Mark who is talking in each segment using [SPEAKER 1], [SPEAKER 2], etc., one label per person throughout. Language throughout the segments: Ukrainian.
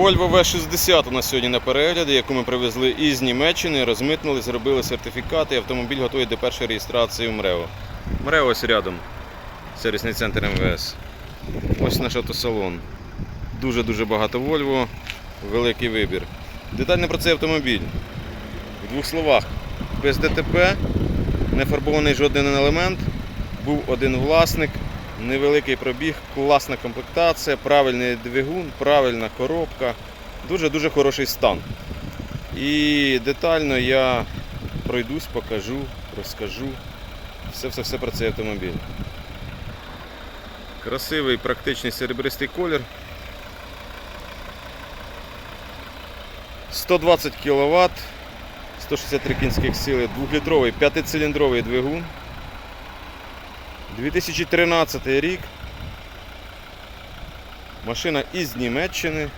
[SPEAKER 1] Volvo V60 у нас сьогодні на перегляді, яку ми привезли із Німеччини, розмитнили, зробили сертифікати, і автомобіль готовий до першої реєстрації в МРЕО. МРЕО ось рядом, сервісний центр МВС. Ось наш автосалон. Дуже-дуже багато Volvo, великий вибір. Детально про цей автомобіль. В двох словах. Без ДТП, не фарбований жоден елемент, був один власник, невеликий пробіг, класна комплектація, правильний двигун, правильна коробка, дуже-дуже хороший стан. І детально я пройдусь, покажу, розкажу все-все-все про цей автомобіль. Красивий, практичний серебристий колір. 120 кВт, 163 кінських сили, 2-літровий п'ятициліндровий двигун. 2013 рік. Машина із Німеччини.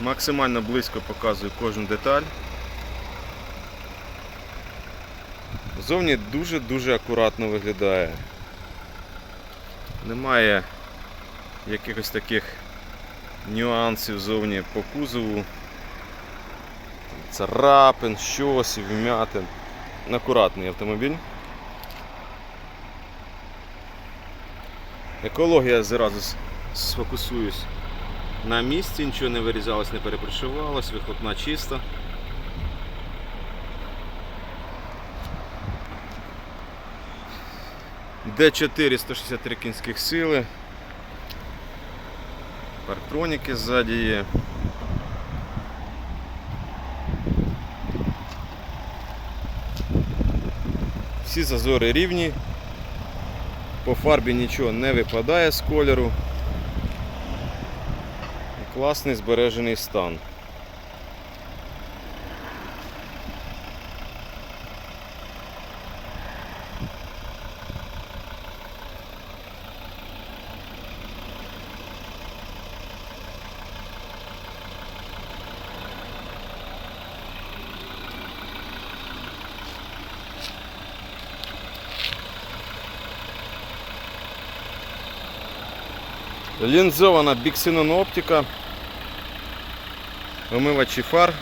[SPEAKER 1] Максимально близько показую кожну деталь. Зовні дуже-дуже акуратно виглядає. Немає якихось таких нюансів зовні по кузову. Царапин, щось, вмятин. Акуратний автомобіль. Екологія зразу сфокусуюсь на місці, нічого не вирізалось, не перепрошивалось, вихлопна чиста. Д4 163 кінських сили. Парктроніки ззаді є. Всі зазори рівні. По фарбі нічого не випадає з кольору. Класний збережений стан. Лінзована біксинон оптика. Омивачі фар.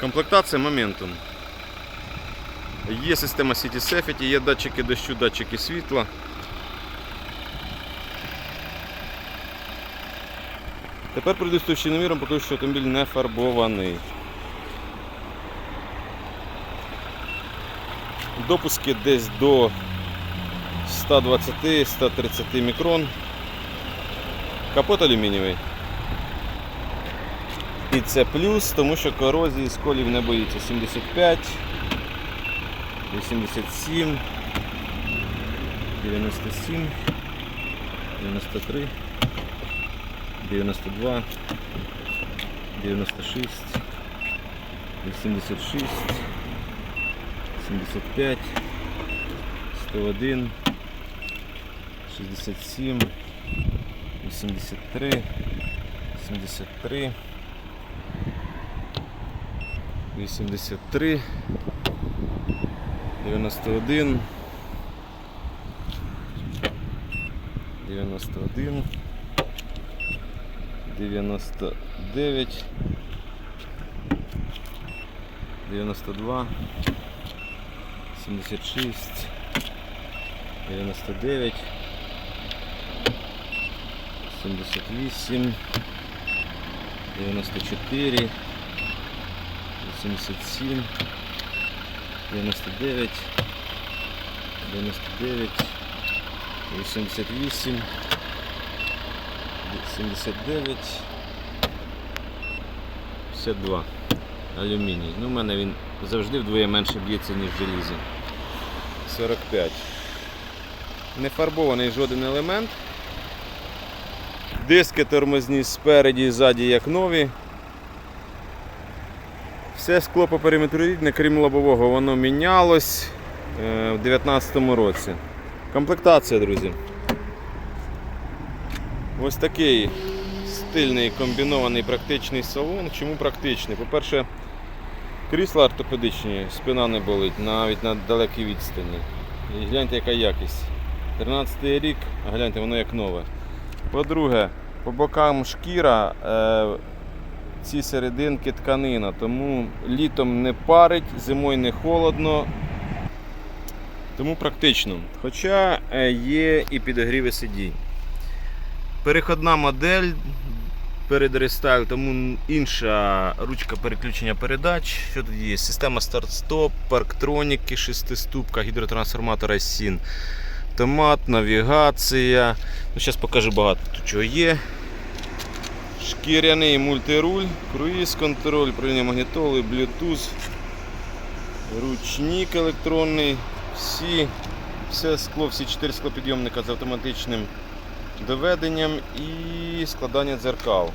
[SPEAKER 1] Комплектація моментум. Є система City Safety, є датчики дощу, датчики світла. Тепер прийду з товщиноміром, покажу, що автомобіль не фарбований. Допуски десь до 120-130 мікрон. Капот алюмінієвий. І це плюс, тому що корозії сколів не боїться. 75, 87, 97, 93, 92, 96, 86. 75, 101, 67, 83, 73, 83, 91, 91, 99, 92, 76, 99, 78, 94, 87, 99, 99, 88, 79, 52. Алюміній. Ну, у мене він завжди вдвоє менше б'ється, ніж в желізі. 45. Не фарбований жоден елемент. Диски тормозні спереді і ззаді як нові. Все скло по периметру рідне, крім лобового, воно мінялось е, в 2019 році. Комплектація, друзі. Ось такий стильний комбінований практичний салон. Чому практичний? По-перше, крісла ортопедичні, спина не болить навіть на далекій відстані. І гляньте, яка якість. 13 рік, а гляньте, воно як нове. По-друге, по бокам шкіра, е, ці серединки тканина, тому літом не парить, зимою не холодно. Тому практично. Хоча е, є і підогріви сидінь. Переходна модель перед рестайл, тому інша ручка переключення передач. Що тут є? Система старт-стоп, парктроніки, шестиступка, гідротрансформатора SIN, автомат, навігація. Ну, Зараз покажу багато тут чого є. Шкіряний мультируль, круїз контроль, управління магнітоли, Bluetooth, ручник електронний, всі, все скло, всі 4 склопідйомника з автоматичним доведенням і складання дзеркал.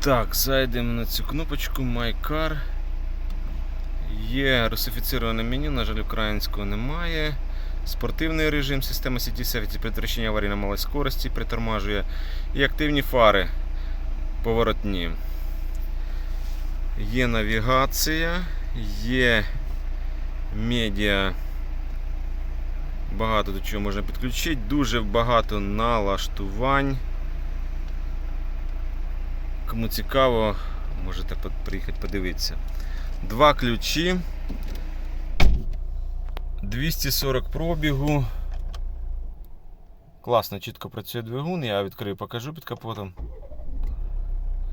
[SPEAKER 1] Так, зайдемо на цю кнопочку My Car. Є русифіціроване меню, на жаль, українського немає. Спортивний режим, система City Safety, предотвращення аварії на малій скорості, притормажує. І активні фари поворотні. Є навігація, є медіа. Багато до чого можна підключити, дуже багато налаштувань. Кому цікаво, можете приїхати подивитися. Два ключі. 240 пробігу. Класно, чітко працює двигун, я відкрию, покажу під капотом.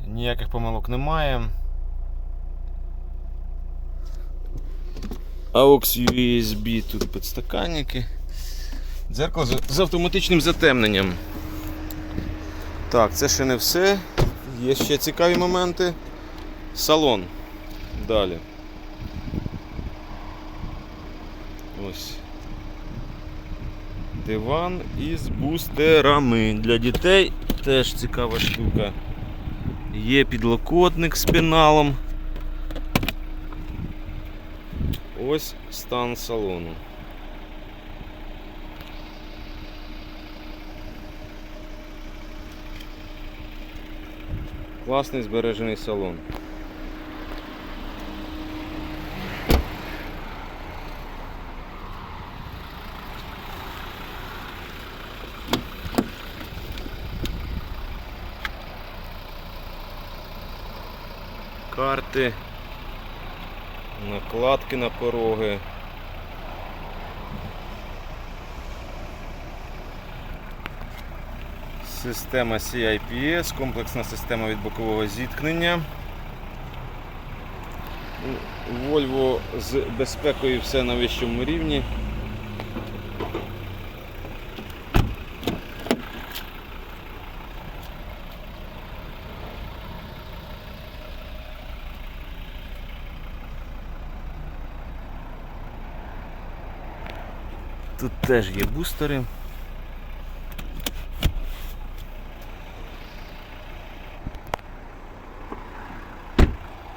[SPEAKER 1] Ніяких помилок немає. AUX USB, тут підстаканники. Дзеркало з- автоматичним затемненням. Так, це ще не все. Є ще цікаві моменти. Салон. Далі. Ось. Диван із бустерами. Для дітей теж цікава штука. Є підлокотник з пеналом. Ось стан салону. Класний збережений салон. Карти, накладки на пороги. Система CIPS, комплексна система від бокового зіткнення. Вольво з безпекою все на вищому рівні. Тут теж є бустери.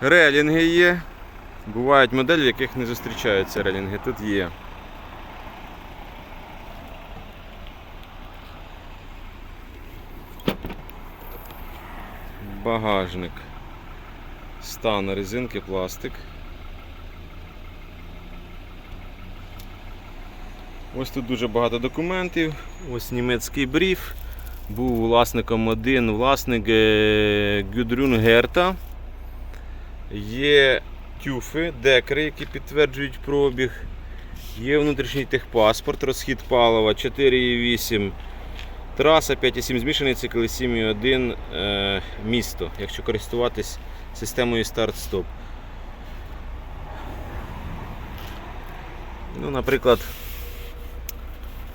[SPEAKER 1] Релінги є. Бувають моделі, в яких не зустрічаються релінги. Тут є. Багажник. Стан резинки, пластик. Ось тут дуже багато документів. Ось німецький бриф. Був власником один власник е, Гюдрюн Герта. Є тюфи, декри, які підтверджують пробіг. Є внутрішній техпаспорт, розхід палива 4,8. Траса 5,7 змішаний цикл 7,1 е, місто, якщо користуватись системою старт-стоп. Ну, наприклад,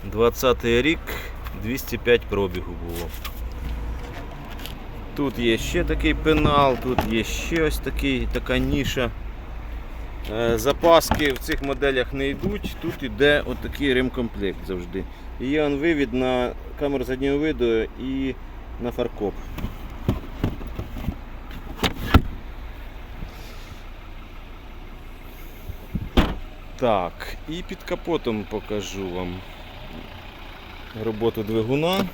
[SPEAKER 1] 20 рік 205 пробігу було. Тут є ще такий пенал, тут є ще ось такий, така ніша. Е, Запаски в цих моделях не йдуть, тут йде отакий ремкомплект завжди. Є он вивід на камеру заднього виду і на фаркоп. Так, і під капотом покажу вам роботу двигуна.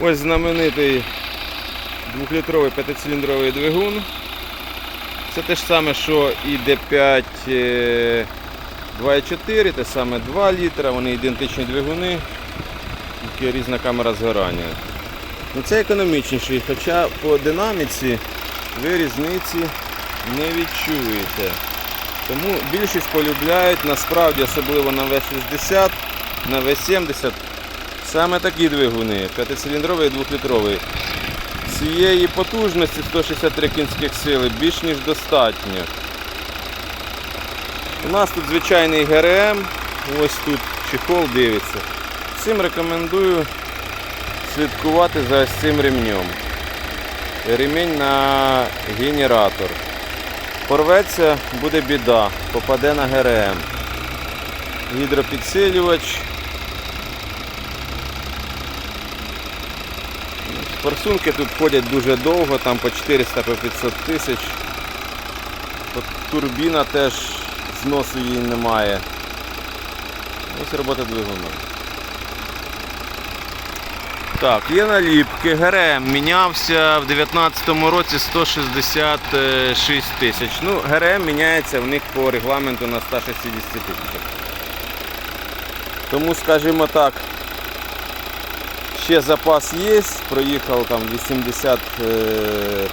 [SPEAKER 1] Ось знаменитий двохлітровий п'ятициліндровий двигун. Це те ж саме, що і D5 е, 2,4, те саме 2 літра, вони ідентичні двигуни, тільки різна камера згорання. Ну, це економічніший, хоча по динаміці ви різниці не відчуєте. Тому більшість полюбляють, насправді, особливо на V60, на V70, саме такі двигуни, 5-циліндровий і 2-літровий. Цієї потужності 163 кінських сили більш ніж достатньо. У нас тут звичайний ГРМ, ось тут чехол дивиться. Всім рекомендую слідкувати за цим ремнем. Ремінь на генератор. Порветься, буде біда, попаде на ГРМ. Гідропідсилювач. Форсунки тут ходять дуже довго, там по 400 по 500 тисяч. От Турбіна теж зносу її немає. Ось робота двигуна. Так, є наліпки. ГРМ мінявся в 2019 році 166 тисяч. Ну, ГРМ міняється в них по регламенту на 160 тисячах. Тому, скажімо так, ще запас є, проїхав там 80 е,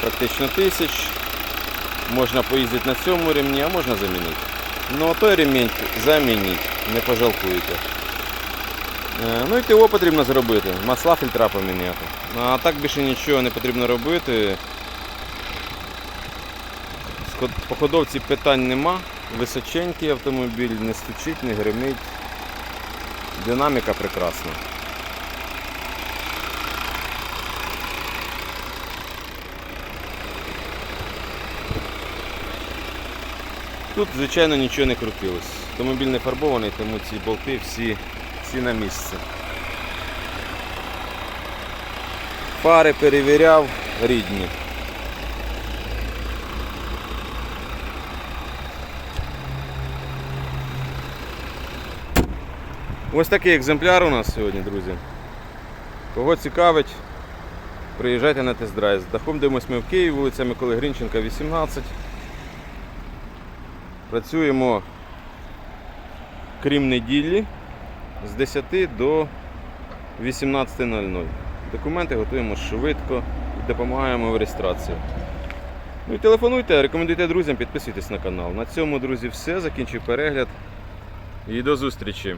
[SPEAKER 1] практично тисяч. Можна поїздити на цьому ремні, а можна замінити. Ну а той ремінь замініть, не пожалкуєте. Е, Ну і ТО потрібно зробити, масла фільтра поміняти. А так більше нічого не потрібно робити. З ход- По ходовці питань нема. Височенький автомобіль, не стучить, не гримить. Динаміка прекрасна. Тут, звичайно, нічого не крутилось. Автомобіль не фарбований, тому ці болти всі, всі на місці. Фари перевіряв рідні. Ось такий екземпляр у нас сьогодні, друзі. Кого цікавить, приїжджайте на тест-драйв. З дахом дивимось ми в Києві, вулиця Миколи Гринченка, 18. Працюємо крім неділі з 10 до 18.00. Документи готуємо швидко і допомагаємо в реєстрації. Ну і телефонуйте, рекомендуйте друзям, підписуйтесь на канал. На цьому, друзі, все. Закінчив перегляд. І до зустрічі.